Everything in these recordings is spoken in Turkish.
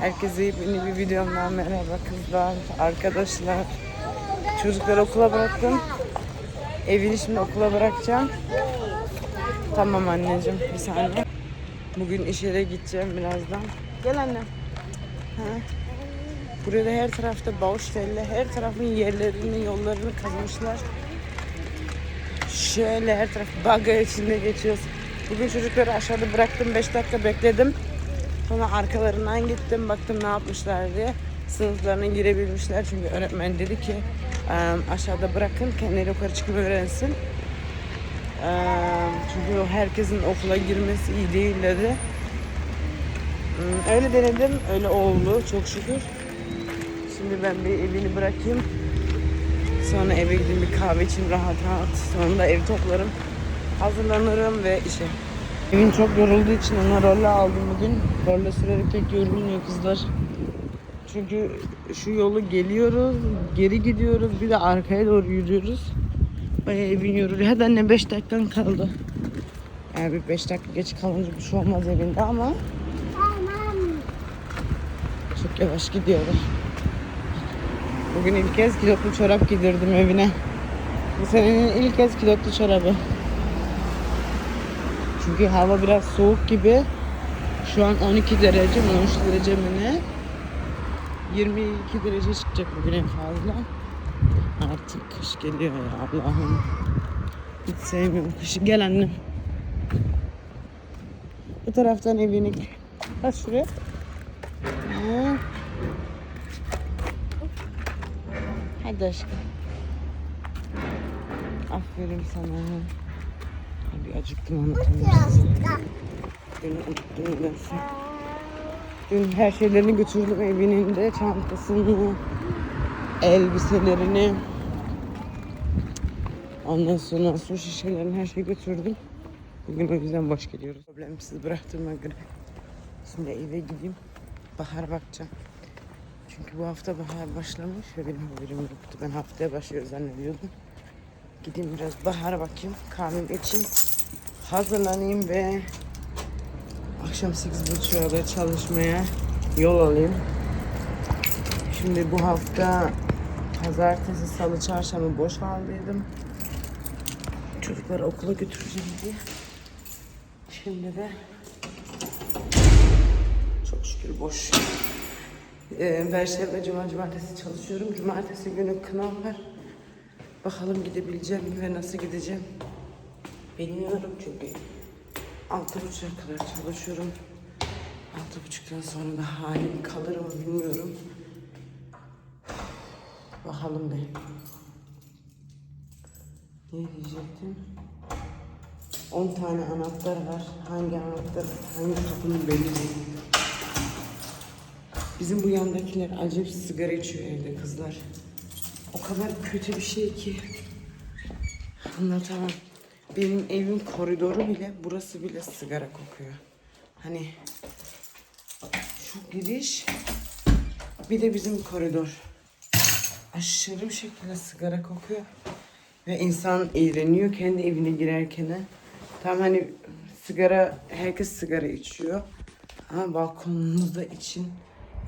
Herkese yeni bir videomdan merhaba kızlar, arkadaşlar. Çocukları okula bıraktım. Evini şimdi okula bırakacağım. Tamam anneciğim, bir saniye. Bugün işe de gideceğim birazdan. Gel annem. Ha. Burada her tarafta bağış telli, her tarafın yerlerini, yollarını kazmışlar. Şöyle her taraf baga içinde geçiyoruz. Bugün çocukları aşağıda bıraktım, 5 dakika bekledim. Sonra arkalarından gittim, baktım ne yapmışlar diye. Sınıflarına girebilmişler çünkü öğretmen dedi ki "Eee, aşağıda bırakın kendileri yukarı çıkmayı öğrensin. Çünkü herkesin okula girmesi iyi değil dedi. Hmm, Öyle denedim, öyle oldu çok şükür. Şimdi ben bir evini bırakayım. Sonra eve gideyim bir kahve için rahat rahat. Sonra da ev toplarım. Hazırlanırım ve işe. Evin çok yorulduğu için ona rolle aldım bugün. Rolle sürerek pek yorulmuyor kızlar. Çünkü şu yolu geliyoruz, geri gidiyoruz, bir de arkaya doğru yürüyoruz. Bayağı evin yoruluyor. Hadi anne 5 dakikan kaldı. Yani bir 5 dakika geç kalınca bir şey olmaz evinde ama çok yavaş gidiyorlar. Bugün ilk kez kilotlu çorap giydirdim evine. Bu senenin ilk kez kilotlu çorabı. Çünkü hava biraz soğuk gibi. Şu an 12 derece, 13 derece mi ne? 22 derece çıkacak bugün en fazla. Artık kış geliyor ya Allah'ım. Hiç sevmiyorum kışı. Gel annem. Bu taraftan evini. Kaç şuraya. Ha. Hadi aşkım. Aferin sana. Hadi acıktım anlatamam Dün unuttum nedense. Dün her şeylerini götürdüm evinin de çantasını, elbiselerini. Ondan sonra su şişelerini her şeyi götürdüm. Bugün o yüzden boş geliyoruz. Problemsiz bıraktığıma göre. Şimdi eve gideyim. Bahar bakacağım. Çünkü bu hafta bahar başlamış ve benim haberim yoktu. Ben haftaya başlıyor zannediyordum. Gideyim biraz bahara bakayım. Kahvemi içeyim. Hazırlanayım ve akşam 8.30'a da çalışmaya yol alayım. Şimdi bu hafta pazartesi, salı, çarşamba boş kaldıydım. Çocukları okula götüreceğim diye. Şimdi de çok şükür boş. Ee, Perşembe, Cuma, Cumartesi çalışıyorum. Cumartesi günü kınav var. Bakalım gidebileceğim mi ve nasıl gideceğim. Bilmiyorum çünkü altı buçuğa kadar çalışıyorum. Altı buçuktan sonra da halim kalır mı bilmiyorum. Bakalım be. Ne diyecektim? 10 tane anahtar var. Hangi anahtar, hangi kapının belli değil. Bizim bu yandakiler acayip sigara içiyor evde kızlar. O kadar kötü bir şey ki. Anlatamam. Benim evin koridoru bile, burası bile sigara kokuyor. Hani şu giriş, bir de bizim koridor. Aşırı bir şekilde sigara kokuyor. Ve insan iğreniyor kendi evine girerken. Tam hani sigara, herkes sigara içiyor. Ama balkonunuzda için,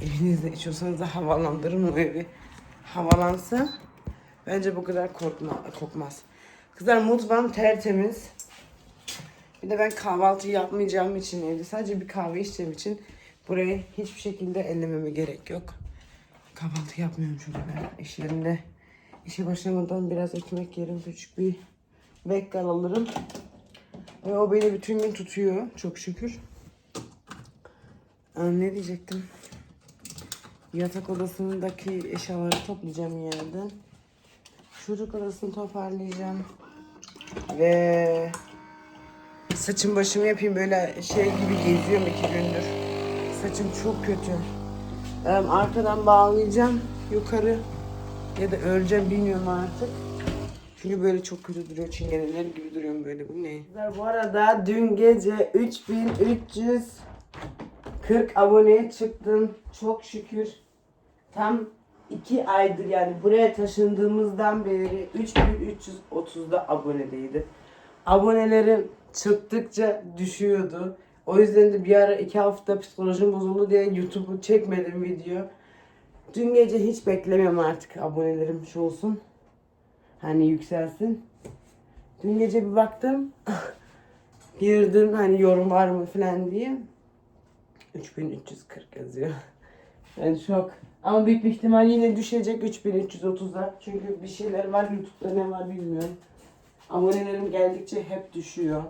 evinizde içiyorsanız da havalandırın o evi. Havalansa bence bu kadar korkma, kokmaz. Kızlar mutfağım tertemiz. Bir de ben kahvaltı yapmayacağım için evde sadece bir kahve içtiğim için burayı hiçbir şekilde ellememe gerek yok. Kahvaltı yapmıyorum çünkü ben iş yerinde. İşe başlamadan biraz ekmek yerim, küçük bir vekkal alırım. Ve o beni bütün gün tutuyor çok şükür. Aa, ne diyecektim? Yatak odasındaki eşyaları toplayacağım yerden. Çocuk odasını toparlayacağım. Ve saçım başımı yapayım böyle şey gibi geziyorum iki gündür. Saçım çok kötü. Ee, arkadan bağlayacağım yukarı ya da öreceğim bilmiyorum artık. Çünkü böyle çok kötü duruyor. Çingeneler gibi duruyorum böyle. Bu ne? Bu arada dün gece 3340 aboneye çıktım. Çok şükür. Tam iki aydır yani buraya taşındığımızdan beri 3330'da abonedeydim. Abonelerim çıktıkça düşüyordu. O yüzden de bir ara iki hafta psikolojim bozuldu diye YouTube'u çekmedim video. Dün gece hiç beklemiyorum artık abonelerim şu olsun. Hani yükselsin. Dün gece bir baktım. Girdim hani yorum var mı falan diye. 3340 yazıyor. Ben şok. Ama büyük bir ihtimal yine düşecek 3330'a. Çünkü bir şeyler var YouTube'da ne var bilmiyorum. Abonelerim geldikçe hep düşüyor.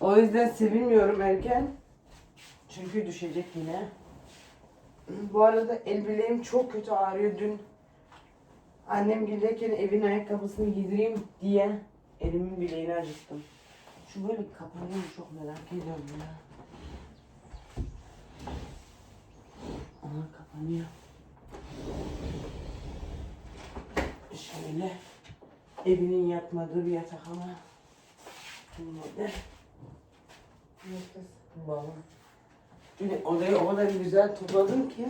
O yüzden sevinmiyorum erken. Çünkü düşecek yine. Bu arada el bileğim çok kötü ağrıyor. Dün annem gelirken evin ayakkabısını giydireyim diye elimin bileğini acıttım. Şu böyle kapanıyor çok merak ediyorum ya. Aha kapanıyor. Şöyle evinin yatmadığı bir yatak ama yine de Baba. Dün odayı o kadar güzel topladım ki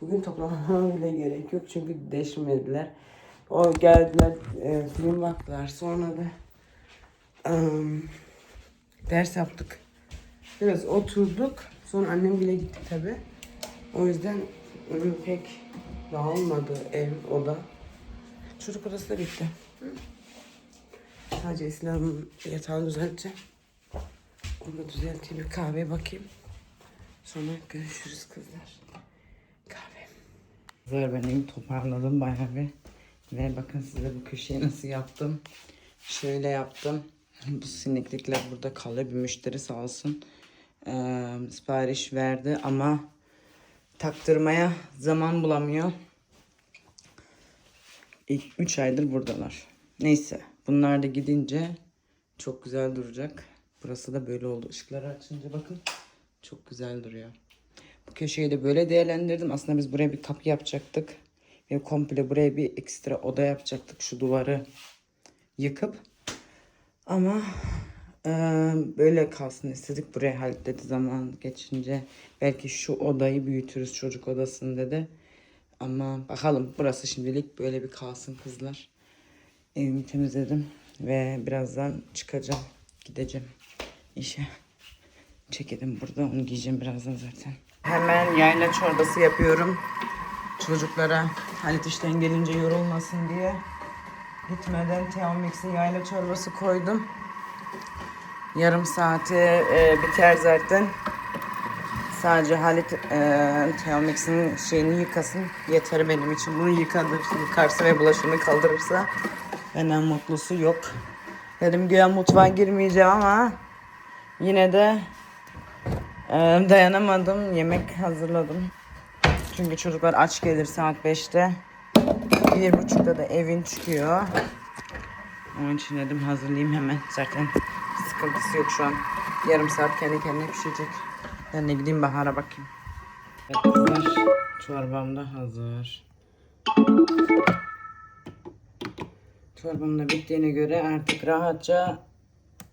bugün toplamama bile gerek yok çünkü deşmediler. O geldiler e, film baktılar sonra da em, ders yaptık. Biraz oturduk. Sonra annem bile gittik tabi. O yüzden ım, pek dağılmadı ev, oda. Çocuk odası da bitti. Sadece İslam'ın yatağını düzelteceğim. Onu da düzelteyim bir kahveye bakayım. Sonra görüşürüz kızlar. Kahve. Kızlar benim toparladım bayağı bir. Ve bakın size bu köşeyi nasıl yaptım. Şöyle yaptım. Bu sineklikler burada kalıyor. Bir müşteri sağ olsun. Ee, sipariş verdi ama taktırmaya zaman bulamıyor. İlk 3 aydır buradalar. Neyse bunlar da gidince çok güzel duracak. Burası da böyle oldu. Işıkları açınca bakın çok güzel duruyor. Bu köşeyi de böyle değerlendirdim. Aslında biz buraya bir kapı yapacaktık. Ve komple buraya bir ekstra oda yapacaktık. Şu duvarı yıkıp. Ama böyle kalsın istedik. Buraya halletti zaman geçince. Belki şu odayı büyütürüz çocuk odasını dedi. Ama bakalım burası şimdilik böyle bir kalsın kızlar. Evimi temizledim ve birazdan çıkacağım. Gideceğim işe. Ceketim burada onu giyeceğim birazdan zaten. Hemen yayla çorbası yapıyorum. Çocuklara Halit işten gelince yorulmasın diye. Gitmeden Teomix'in yayla çorbası koydum. Yarım saate e, biter zaten. Sadece Halit e, Teomix'in şeyini yıkasın. Yeter benim için. Bunu yıkadır, yıkarsa ve bulaşığını kaldırırsa benden mutlusu yok. Dedim güya mutfağa girmeyeceğim ama yine de e, dayanamadım. Yemek hazırladım. Çünkü çocuklar aç gelir saat 5'te. Bir buçukta da evin çıkıyor. Onun için dedim hazırlayayım hemen. Zaten sıkıntısı yok şu an. Yarım saat kendi kendine pişecek. Ben de gideyim Bahar'a bakayım. Evet çorbam da hazır. Çorbam da bittiğine göre artık rahatça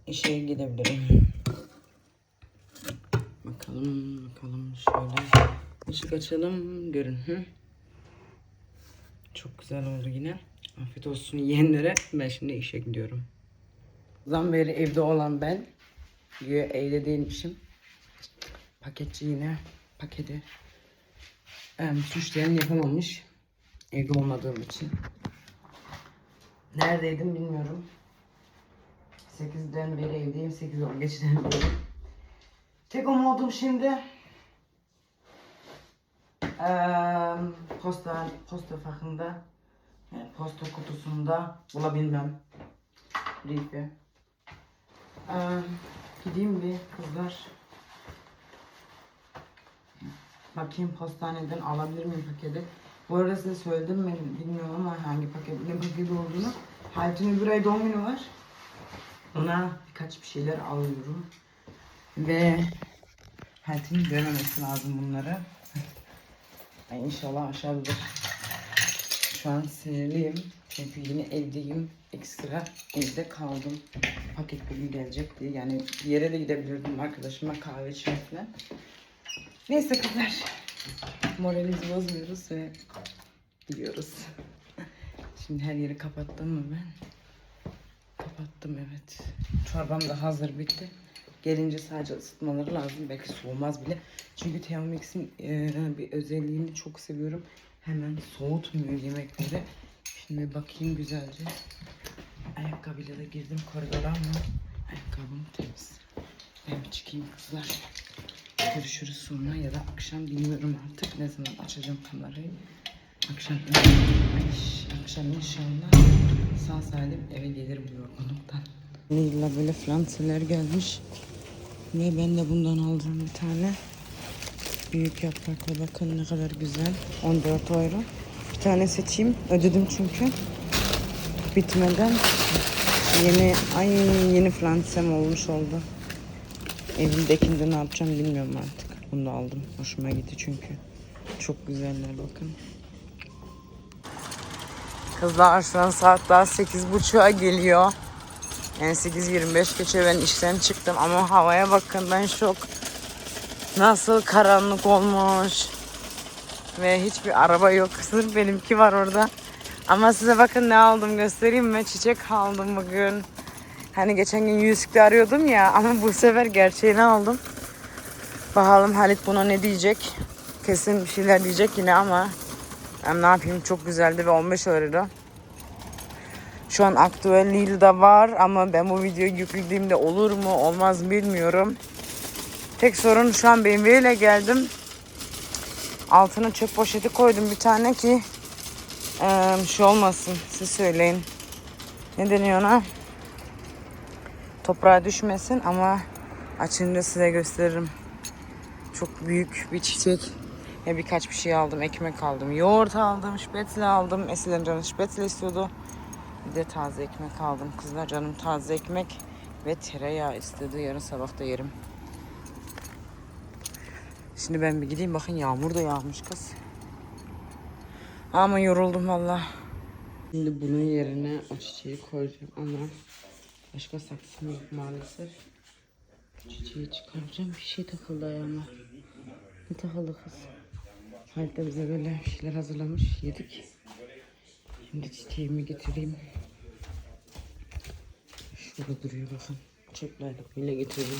işe gidebilirim. Bakalım, bakalım şöyle. Işık açalım, görün. Hı? Çok güzel oldu yine. Afiyet olsun yiyenlere. Ben şimdi işe gidiyorum. Zam beri evde olan ben. Güya evde değilmişim. Paketçi yine paketi em, suçlayan yapamamış. Evde olmadığım için. Neredeydim bilmiyorum. 8'den beri evdeyim. 8 10 geçten beri. Tek umudum şimdi eee posta posta farkında yani posta kutusunda bulabilmem briefi. Eee gideyim bir kızlar. Bakayım postaneden alabilir miyim paketi? Bu arada size söyledim mi bilmiyorum ama hangi paket, ne paketi olduğunu. Hayatın öbür ay doğum günü var. Ona birkaç bir şeyler alıyorum. Ve Hayatın görmemesi lazım bunları. Ay inşallah aşağıdadır. Şu an sinirliyim. Çünkü yine evdeyim. Ekstra evde kaldım. Paket bugün gelecek diye. Yani bir yere de gidebilirdim arkadaşıma kahve içmeye. Neyse kızlar. Moralimizi bozmuyoruz ve gidiyoruz. Şimdi her yeri kapattım mı ben? Kapattım evet. Çorbam da hazır bitti. Gelince sadece ısıtmaları lazım. Belki soğumaz bile. Çünkü Thermomix'in e, bir özelliğini çok seviyorum. Hemen soğutmuyor yemekleri. Şimdi bakayım güzelce. Ayakkabıyla da girdim koridora ama ayakkabım temiz. Ben bir çıkayım kızlar. Görüşürüz sonra ya da akşam bilmiyorum artık ne zaman açacağım kamerayı. Akşam, akşam inşallah sağ salim eve gelirim yorgunluktan. Nilla böyle flanseler gelmiş. Ve ben de bundan alacağım bir tane. Büyük yapraklı bakın ne kadar güzel. 14 euro. Bir tane seçeyim. Ödedim çünkü. Bitmeden yeni ay yeni flansem olmuş oldu. Evimdekinde ne yapacağım bilmiyorum artık. Bunu da aldım. Hoşuma gitti çünkü. Çok güzeller bakın. Kızlar şu an saat daha 8.30'a geliyor. Yani 8.25 geçiyor ben işten çıktım ama havaya bakın ben şok. Nasıl karanlık olmuş. Ve hiçbir araba yok. Sırf benimki var orada. Ama size bakın ne aldım göstereyim mi? Çiçek aldım bugün. Hani geçen gün yüzükte arıyordum ya ama bu sefer gerçeğini aldım. Bakalım Halit buna ne diyecek. Kesin bir şeyler diyecek yine ama ben ne yapayım çok güzeldi ve 15 euro. Şu an aktüel Lidl'da var ama ben bu videoyu yüklediğimde olur mu olmaz bilmiyorum. Tek sorun şu an BMW ile geldim. Altına çöp poşeti koydum bir tane ki eee şey olmasın siz söyleyin. Ne deniyor ona? Toprağa düşmesin ama açınca size gösteririm. Çok büyük bir çiçek. Ya birkaç bir şey aldım. Ekmek aldım. Yoğurt aldım. Spätzle aldım. Eskiden canım spätzle istiyordu. Bir de taze ekmek aldım. Kızlar canım taze ekmek ve tereyağı istedi. Yarın sabah da yerim. Şimdi ben bir gideyim. Bakın yağmur da yağmış kız. Ama yoruldum valla. Şimdi bunun yerine o çiçeği koyacağım ama başka saksım yok maalesef. Çiçeği çıkaracağım. Bir şey takıldı ayağıma. Ne takıldı kız? Halit de bize böyle şeyler hazırlamış. Yedik. Şimdi çiçeğimi getireyim. Şurada duruyor bakın. Çöplerdik bile getirdim.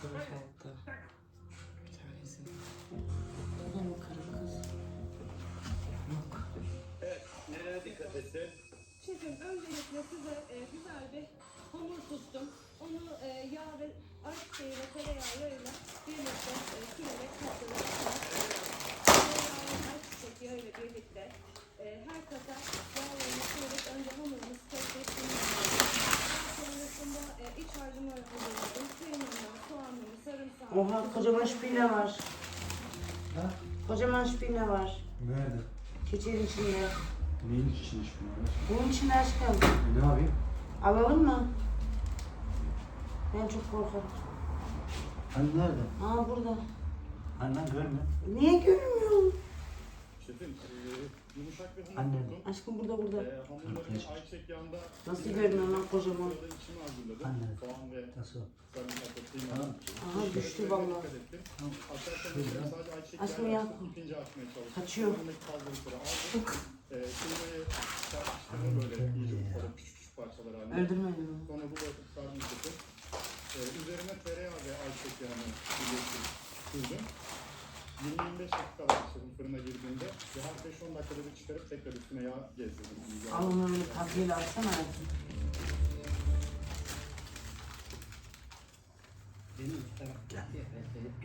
kurumuş altta. Bir tanesi. Da mı karı kız? Yok. Şefim öncelikle size e, güzel bir hamur tuttum. Onu e, yağ ve ayçiçeği ve tereyağıyla birlikte e, sürerek katladım. Tereyağı ve ayçiçek yağıyla birlikte e, her kata yağlarını sürerek önce hamurumuzu tezgahını Daha sonrasında e, iç harcımı hazırladım. Kıymamı, soğanımı, sarımsağımı. Oha kocaman şpine var. Kocaman şpine var. Nerede? Keçenin içinde. Neyin içmiş bunlar? Bunun içinde aşkım. Ne yapayım? Alalım mı? Ben çok korkarım. Hani nerede? Aa burada. Annen görme. Niye görmüyorum? Anne. Aşkım burada burada. Arkadaş. Nasıl görmüyorum lan kocaman? Anne. Nasıl? Tamam. Aha düştü vallahi. Aşkım ya. Kaçıyor. Öldürmedi mi? Sonra bu sarımsakı. Ee, üzerine tereyağı ve ayçiçek yağını sürdüm. 20-25 dakika var işte fırına girdiğinde. Bir her 5-10 dakikada bir çıkarıp tekrar üstüne yağ gezdirdim. Al onu öyle kazıyla atsana hayatım.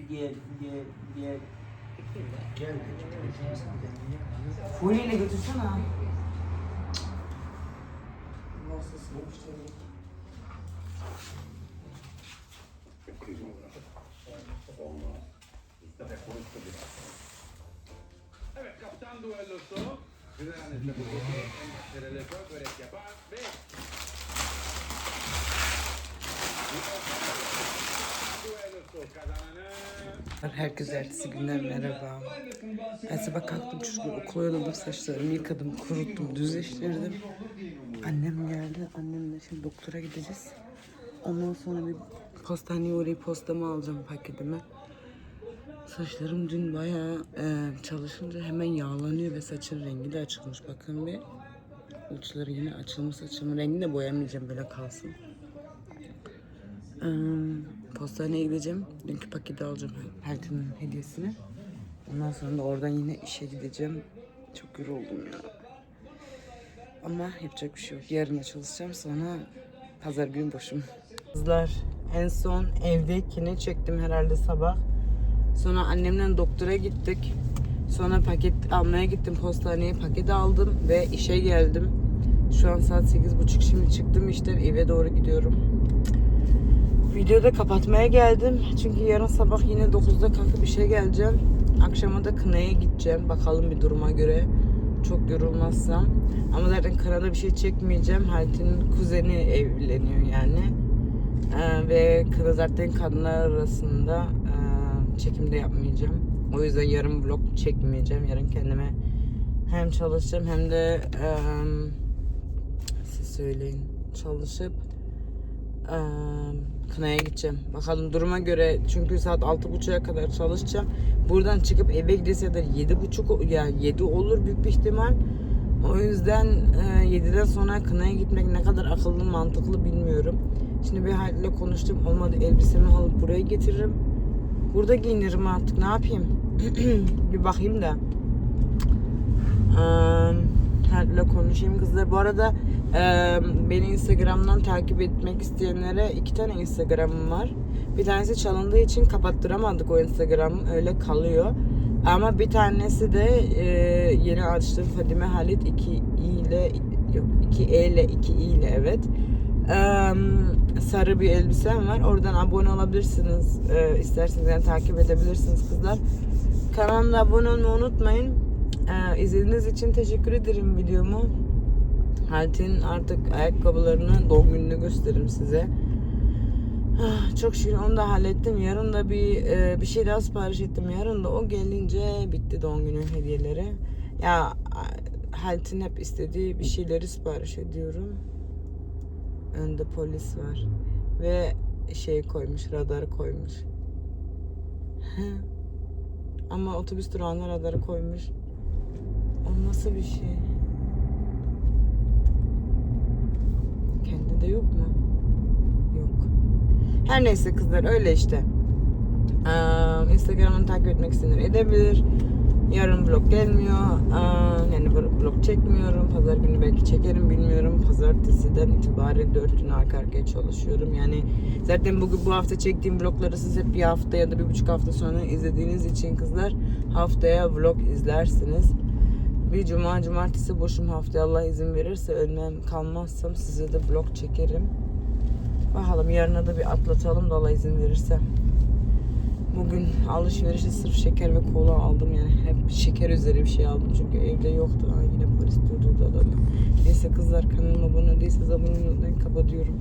Diğer, diğer, diğer. Gel. Folyeyle götürsene. Nasılsın müşterilik? Evet kaptan duellosu. Güzel anlaşıldı. Enterele börek yapar ve Herkese ertesi günden merhaba. Ben sabah kalktım çocukları okula yolladım saçlarımı yıkadım, kuruttum, düzleştirdim. Annem geldi. Annemle şimdi doktora gideceğiz. Ondan sonra bir postaneye uğrayıp postamı alacağım paketimi. Saçlarım dün bayağı e, çalışınca hemen yağlanıyor ve saçın rengi de açılmış. Bakın bir uçları yine açılmış saçımın rengini de boyamayacağım böyle kalsın. Ee, postaneye gideceğim. Dünkü paketi alacağım. Peltin'in hediyesini. Ondan sonra da oradan yine işe gideceğim. Çok yoruldum ya. Ama yapacak bir şey yok. Yarın çalışacağım. Sonra pazar günü boşum. Kızlar en son evdekini çektim herhalde sabah. Sonra annemle doktora gittik. Sonra paket almaya gittim postaneye paket aldım ve işe geldim. Şu an saat 8.30 şimdi çıktım işten eve doğru gidiyorum. Videoyu da kapatmaya geldim. Çünkü yarın sabah yine 9'da kalkıp işe geleceğim. Akşama da Kına'ya gideceğim. Bakalım bir duruma göre. Çok yorulmazsam. Ama zaten Kına'da bir şey çekmeyeceğim. Halit'in kuzeni evleniyor yani. Ee, ve Kına zaten kadınlar arasında çekimde yapmayacağım. O yüzden yarın vlog çekmeyeceğim. Yarın kendime hem çalışacağım hem de e, siz söyleyin çalışıp e, Kına'ya gideceğim. Bakalım duruma göre çünkü saat 6.30'a kadar çalışacağım. Buradan çıkıp eve gidese de 7.30 yani 7 olur büyük bir ihtimal. O yüzden e, 7'den sonra Kına'ya gitmek ne kadar akıllı mantıklı bilmiyorum. Şimdi bir Halit'le konuştum. Olmadı elbisemi alıp buraya getiririm. Burada giyinirim artık. Ne yapayım? bir bakayım da. Halit'le konuşayım kızlar. Bu arada beni Instagram'dan takip etmek isteyenlere iki tane Instagram'ım var. Bir tanesi çalındığı için kapattıramadık o Instagram'ı. Öyle kalıyor. Ama bir tanesi de yeni açtığım Fadime Halit 2 i ile yok 2 e ile 2 i ile evet. Sarı bir elbisem var. Oradan abone olabilirsiniz. Eee, isterseniz yani takip edebilirsiniz kızlar. Kanalıma abone olmayı unutmayın. Eee izlediğiniz için teşekkür ederim videomu. Halit'in artık ayakkabılarını doğum gününü gösteririm size. Ah, Çok şükür onu da hallettim. Yarın da bir e, bir şey daha sipariş ettim. Yarın da o gelince bitti doğum günü hediyeleri. Ya Halit'in hep istediği bir şeyleri sipariş ediyorum. Önde polis var. Ve şey koymuş, radar koymuş. Ama otobüs durağına radarı koymuş. O nasıl bir şey? Kendi de yok mu? Yok. Her neyse kızlar öyle işte. Ee, Instagram'ını takip etmek isteyenler edebilir. Yarın vlog gelmiyor. Ee, yani vlog çekmiyorum. Pazar günü belki çekerim bilmiyorum. Pazartesiden itibaren 4 gün arka arkaya çalışıyorum. Yani zaten bugün bu hafta çektiğim vlogları siz hep bir hafta ya da bir buçuk hafta sonra izlediğiniz için kızlar haftaya vlog izlersiniz. Bir cuma cumartesi boşum haftaya Allah izin verirse ölmem kalmazsam size de vlog çekerim. Bakalım yarına da bir atlatalım da Allah izin verirse. Bugün alışverişe sırf şeker ve kola aldım yani hep şeker üzeri bir şey aldım çünkü evde yoktu. Aa, yine polis durdu da Neyse kızlar kanalıma abone değilseniz abone olmayı kapatıyorum.